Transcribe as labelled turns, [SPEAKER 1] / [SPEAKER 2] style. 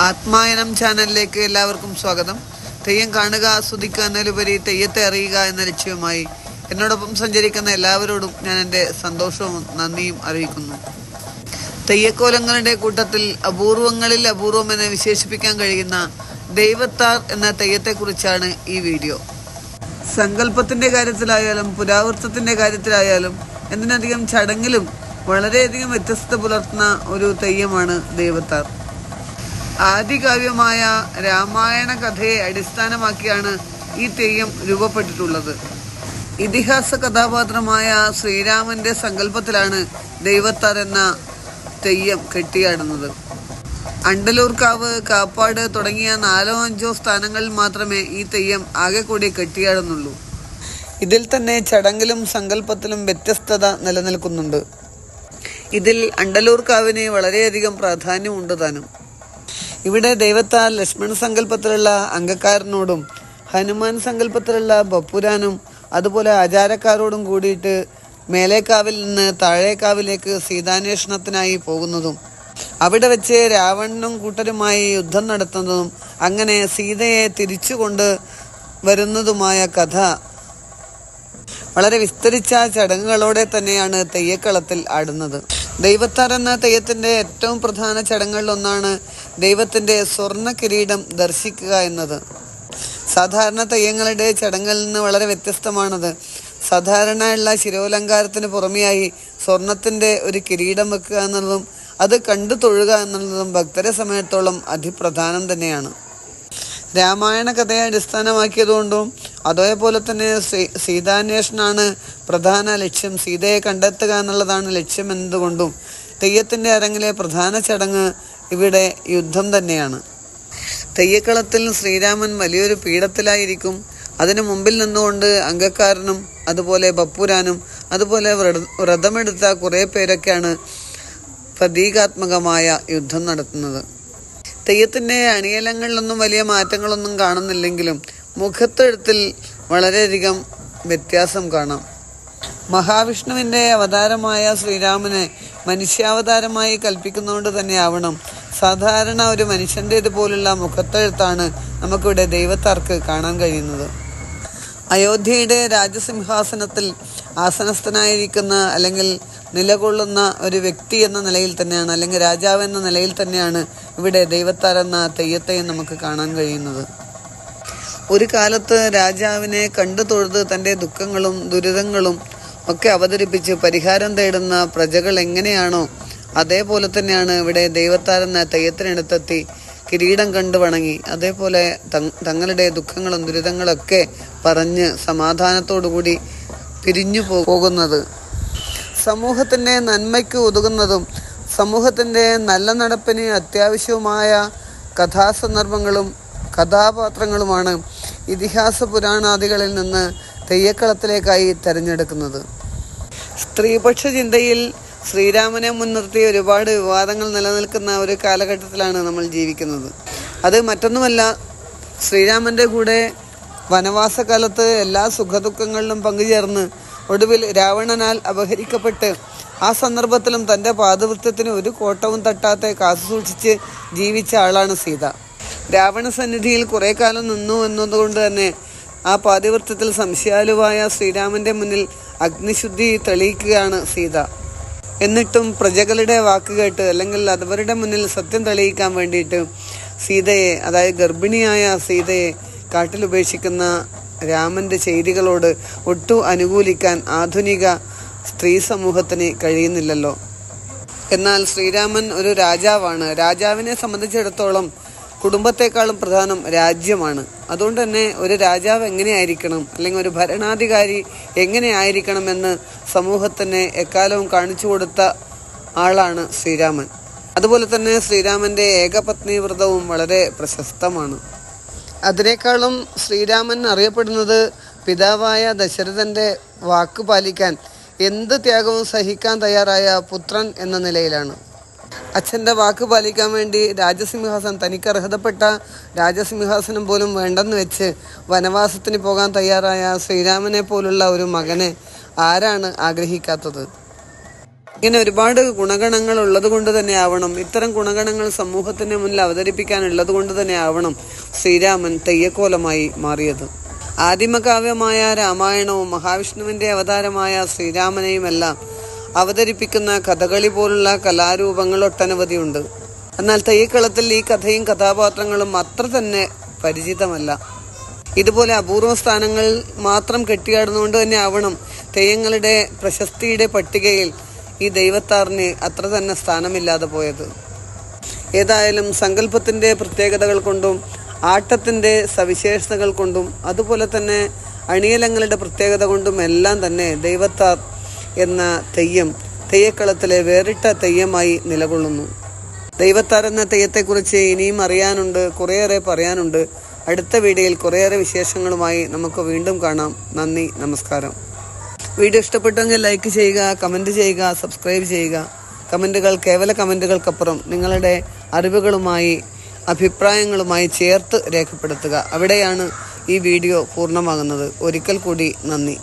[SPEAKER 1] ആത്മായനം ചാനലിലേക്ക് എല്ലാവർക്കും സ്വാഗതം. തെയ്യം കാണുക ആസ്വദിക്കുക എന്നതിലുപരി തെയ്യത്തെ അറിയുക എന്ന ലക്ഷ്യവുമായി എന്നോടൊപ്പം സഞ്ചരിക്കുന്ന എല്ലാവരോടും ഞാൻ എന്റെ സന്തോഷവും നന്ദിയും അറിയിക്കുന്നു. തെയ്യക്കോലങ്ങളുടെ കൂട്ടത്തിൽ അപൂർവങ്ങളിൽ അപൂർവം എന്ന് വിശേഷിപ്പിക്കാൻ കഴിയുന്ന ദൈവത്താർ എന്ന തെയ്യത്തെക്കുറിച്ചാണ് ഈ വീഡിയോ. സങ്കല്പത്തിന്റെ കാര്യത്തിലായാലും പുരാവൃത്തത്തിന്റെ കാര്യത്തിലായാലും എന്തിനധികം ചടങ്ങിലും വളരെയധികം വ്യത്യസ്തത പുലർത്തുന്ന ഒരു തെയ്യമാണ് ദൈവത്താർ ആദികാവ്യമായ രാമായണ കഥയെ അടിസ്ഥാനമാക്കിയാണ് ഈ തെയ്യം രൂപപ്പെട്ടിട്ടുള്ളത്. ഇതിഹാസ കഥാപാത്രമായ ശ്രീരാമന്റെ സങ്കല്പത്തിലാണ് ദൈവത്താർ എന്ന തെയ്യം കെട്ടിയാടുന്നത്. അണ്ടലൂർക്കാവ് കാപ്പാട് തുടങ്ങിയ നാലോ അഞ്ചോ സ്ഥാനങ്ങളിൽ മാത്രമേ ഈ തെയ്യം ആകെ കൂടി കെട്ടിയാടുന്നുള്ളൂ. ഇതിൽ തന്നെ ചടങ്ങിലും സങ്കല്പത്തിലും വ്യത്യസ്തത നിലനിൽക്കുന്നുണ്ട്. ഇതിൽ അണ്ടലൂർക്കാവിന് വളരെയധികം പ്രാധാന്യമുണ്ട് താനും. ഇവിടെ ദൈവത്താൽ ലക്ഷ്മണ സങ്കല്പത്തിലുള്ള അങ്കക്കാരനോടും ഹനുമാൻ സങ്കല്പത്തിലുള്ള ബപ്പുരാനും അതുപോലെ ആചാരക്കാരോടും കൂടിയിട്ട് മേലേക്കാവിൽ നിന്ന് താഴേക്കാവിലേക്ക് സീതാന്വേഷണത്തിനായി പോകുന്നതും അവിടെ വെച്ച് രാവണനും കൂട്ടരുമായി യുദ്ധം നടത്തുന്നതും അങ്ങനെ സീതയെ തിരിച്ചുകൊണ്ട് വരുന്നതുമായ കഥ വളരെ വിസ്തരിച്ച ചടങ്ങുകളോടെ തന്നെയാണ് തെയ്യക്കളത്തിൽ ആടുന്നത്. ദൈവത്താർ എന്ന തെയ്യത്തിന്റെ ഏറ്റവും പ്രധാന ചടങ്ങുകളിൽ ഒന്നാണ് ദൈവത്തിന്റെ സ്വർണ കിരീടം ദർശിക്കുക എന്നത്. സാധാരണ തെയ്യങ്ങളുടെ ചടങ്ങിൽ നിന്ന് വളരെ വ്യത്യസ്തമാണത്. സാധാരണയുള്ള ശിരോലങ്കാരത്തിന് പുറമെയായി സ്വർണത്തിന്റെ ഒരു കിരീടം വെക്കുക എന്നുള്ളതും അത് കണ്ടു തൊഴുക എന്നുള്ളതും ഭക്തരെ സമയത്തോളം അതിപ്രധാനം തന്നെയാണ്. രാമായണ കഥയെ അടിസ്ഥാനമാക്കിയതുകൊണ്ടും അതേപോലെ തന്നെ സീതാന്വേഷണാണ് പ്രധാന ലക്ഷ്യം. സീതയെ കണ്ടെത്തുക എന്നുള്ളതാണ് ലക്ഷ്യം എന്നതുകൊണ്ടും തെയ്യത്തിന്റെ അരങ്ങിലെ പ്രധാന ചടങ്ങ് ഇവിടെ യുദ്ധം തന്നെയാണ്. തെയ്യക്കളത്തിൽ ശ്രീരാമൻ വലിയൊരു പീഠത്തിലായിരിക്കും. അതിനു മുമ്പിൽ നിന്നുകൊണ്ട് അംഗക്കാരനും അതുപോലെ ബപ്പുരാനും അതുപോലെ വ്രത- വ്രതമെടുത്ത കുറേ പേരൊക്കെയാണ് പ്രതീകാത്മകമായ യുദ്ധം നടത്തുന്നത്. തെയ്യത്തിന്റെ അണിയലങ്ങളിലൊന്നും വലിയ മാറ്റങ്ങളൊന്നും കാണുന്നില്ലെങ്കിലും മുഖത്തെഴുത്തിൽ വളരെയധികം വ്യത്യാസം കാണാം. മഹാവിഷ്ണുവിന്റെ അവതാരമായ ശ്രീരാമനെ മനുഷ്യാവതാരമായി കൽപ്പിക്കുന്നതുകൊണ്ട് തന്നെ ആവണം. സാധാരണ ഒരു മനുഷ്യന്റെ ഇതുപോലുള്ള മുഖത്തെഴുത്താണ് നമുക്കിവിടെ ദൈവത്താർക്ക് കാണാൻ കഴിയുന്നത്. അയോധ്യയുടെ രാജസിംഹാസനത്തിൽ ആസനസ്ഥനായിരിക്കുന്ന അല്ലെങ്കിൽ നിലകൊള്ളുന്ന ഒരു വ്യക്തി എന്ന നിലയിൽ തന്നെയാണ് അല്ലെങ്കിൽ രാജാവ് എന്ന നിലയിൽ തന്നെയാണ് ഇവിടെ ദൈവത്താർ എന്ന തെയ്യത്തെയും നമുക്ക് കാണാൻ കഴിയുന്നത്. ഒരു കാലത്ത് രാജാവിനെ കണ്ടു തൊഴുത് തന്റെ ദുഃഖങ്ങളും ദുരിതങ്ങളും ഒക്കെ അവതരിപ്പിച്ച് പരിഹാരം തേടുന്ന പ്രജകൾ എങ്ങനെയാണോ അതേപോലെ തന്നെയാണ് ഇവിടെ ദൈവത്താരെന്ന തെയ്യത്തിനടുത്തെത്തി കിരീടം കണ്ടു വണങ്ങി. അതേപോലെ തങ്ങളുടെ ദുഃഖങ്ങളും ദുരിതങ്ങളൊക്കെ പറഞ്ഞ് സമാധാനത്തോടുകൂടി പിരിഞ്ഞു പോകുന്നത്. സമൂഹത്തിന്റെ നന്മയ്ക്ക് ഉതകുന്നതും സമൂഹത്തിന്റെ നല്ല നടപ്പിന് അത്യാവശ്യവുമായ കഥാസന്ദർഭങ്ങളും കഥാപാത്രങ്ങളുമാണ് ഇതിഹാസ പുരാണാദികളിൽ നിന്ന് തെയ്യക്കളത്തിലേക്കായി തെരഞ്ഞെടുക്കുന്നത്. സ്ത്രീപക്ഷ ചിന്തയിൽ ശ്രീരാമനെ മുൻനിർത്തി ഒരുപാട് വിവാദങ്ങൾ നിലനിൽക്കുന്ന ഒരു കാലഘട്ടത്തിലാണ് നമ്മൾ ജീവിക്കുന്നത്. അത് മറ്റൊന്നുമല്ല ശ്രീരാമന്റെ കൂടെ വനവാസകാലത്ത് എല്ലാ സുഖദുഃഖങ്ങളിലും പങ്കുചേർന്ന് ഒടുവിൽ രാവണനാൽ അപഹരിക്കപ്പെട്ട് ആ സന്ദർഭത്തിലും തന്റെ പാദവൃത്തത്തിന് ഒരു കോട്ടവും തട്ടാതെ കാത്തുസൂക്ഷിച്ച് ജീവിച്ച ആളാണ് സീത. രാവണ സന്നിധിയിൽ കുറേ കാലം നിന്നു എന്നതുകൊണ്ട് തന്നെ ആ പാതിവൃത്തത്തിൽ സംശയാലുവായ ശ്രീരാമന്റെ മുന്നിൽ അഗ്നിശുദ്ധി തെളിയിക്കുകയാണ് സീത. എന്നിട്ടും പ്രജകളുടെ വാക്ക് കേട്ട് അല്ലെങ്കിൽ അവരുടെ മുന്നിൽ സത്യം തെളിയിക്കാൻ വേണ്ടിയിട്ട് സീതയെ അതായത് ഗർഭിണിയായ സീതയെ കാട്ടിലുപേക്ഷിക്കുന്ന രാമന്റെ ചെയ്തികളോട് ഒട്ടു അനുകൂലിക്കാൻ ആധുനിക സ്ത്രീ സമൂഹത്തിന് കഴിയുന്നില്ലല്ലോ. എന്നാൽ ശ്രീരാമൻ ഒരു രാജാവാണ്. രാജാവിനെ സംബന്ധിച്ചിടത്തോളം കുടുംബത്തെക്കാളും പ്രധാനം രാജ്യമാണ്. അതുകൊണ്ട് തന്നെ ഒരു രാജാവ് എങ്ങനെയായിരിക്കണം അല്ലെങ്കിൽ ഒരു ഭരണാധികാരി എങ്ങനെയായിരിക്കണമെന്ന് സമൂഹത്തിന് എക്കാലവും കാണിച്ചു കൊടുത്ത ആളാണ് ശ്രീരാമൻ. അതുപോലെ തന്നെ ശ്രീരാമന്റെ ഏകപത്നി വ്രതവും വളരെ പ്രശസ്തമാണ്. അതിനേക്കാളും ശ്രീരാമൻ അറിയപ്പെടുന്നത് പിതാവായ ദശരഥന്റെ വാക്ക് പാലിക്കാൻ എന്ത് ത്യാഗവും സഹിക്കാൻ തയ്യാറായ പുത്രൻ എന്ന നിലയിലാണ്. അച്ഛന്റെ വാക്ക് പാലിക്കാൻ വേണ്ടി രാജസിംഹാസനം തനിക്ക് അർഹതപ്പെട്ട രാജസിംഹാസനം പോലും വേണ്ടെന്ന് വെച്ച് വനവാസത്തിന് പോകാൻ തയ്യാറായ ശ്രീരാമനെ പോലുള്ള ഒരു മകനെ ആരാണ് ആഗ്രഹിക്കാത്തത്? ഇങ്ങനെ ഒരുപാട് ഗുണഗണങ്ങൾ ഉള്ളത് കൊണ്ട് തന്നെ ആവണം. ഇത്തരം ഗുണഗണങ്ങൾ സമൂഹത്തിന് മുന്നിൽ അവതരിപ്പിക്കാനുള്ളത് കൊണ്ട് തന്നെ ആവണം ശ്രീരാമൻ തെയ്യക്കോലമായി മാറിയത്. ആദിമകാവ്യമായ രാമായണവും മഹാവിഷ്ണുവിന്റെ അവതാരമായ ശ്രീരാമനെയുമെല്ലാം അവതരിപ്പിക്കുന്ന കഥകളി പോലുള്ള കലാരൂപങ്ങൾ ഒട്ടനവധിയുണ്ട് എന്നാൽ തെയ്യക്കളത്തിൽ ഈ കഥയും കഥാപാത്രങ്ങളും അത്ര തന്നെ പരിചിതമല്ല. ഇതുപോലെ അപൂർവ സ്ഥാനങ്ങൾ മാത്രം കെട്ടിയാടുന്നുകൊണ്ട് തന്നെ ആവണം തെയ്യങ്ങളുടെ പ്രശസ്തിയുടെ പട്ടികയിൽ ഈ ദൈവത്താറിന് അത്ര തന്നെ സ്ഥാനമില്ലാതെ പോയത്. ഏതായാലും സങ്കല്പത്തിന്റെ പ്രത്യേകതകൾ കൊണ്ടും ആട്ടത്തിന്റെ സവിശേഷതകൾ കൊണ്ടും അതുപോലെ തന്നെ അണിയലങ്ങളുടെ പ്രത്യേകത കൊണ്ടും എല്ലാം തന്നെ ദൈവത്താർ എന്ന തെയ്യം തെയ്യക്കളത്തിലെ വേറിട്ട തെയ്യമായി നിലകൊള്ളുന്നു. ദൈവത്താരെന്ന തെയ്യത്തെക്കുറിച്ച് ഇനിയും അറിയാനുണ്ട് കുറേയേറെ പറയാനുണ്ട്. അടുത്ത വീഡിയോയിൽ കുറേയേറെ വിശേഷങ്ങളുമായി നമുക്ക് വീണ്ടും കാണാം. നന്ദി നമസ്കാരം. വീഡിയോ ഇഷ്ടപ്പെട്ടെങ്കിൽ ലൈക്ക് ചെയ്യുക കമന്റ് ചെയ്യുക സബ്സ്ക്രൈബ് ചെയ്യുക. കമന്റുകൾ കേവല കമന്റുകൾക്കപ്പുറം നിങ്ങളുടെ അറിവുകളുമായി അഭിപ്രായങ്ങളുമായി ചേർത്ത് രേഖപ്പെടുത്തുക. അവിടെയാണ് ഈ വീഡിയോ പൂർണമാകുന്നത്. ഒരിക്കൽ കൂടി നന്ദി.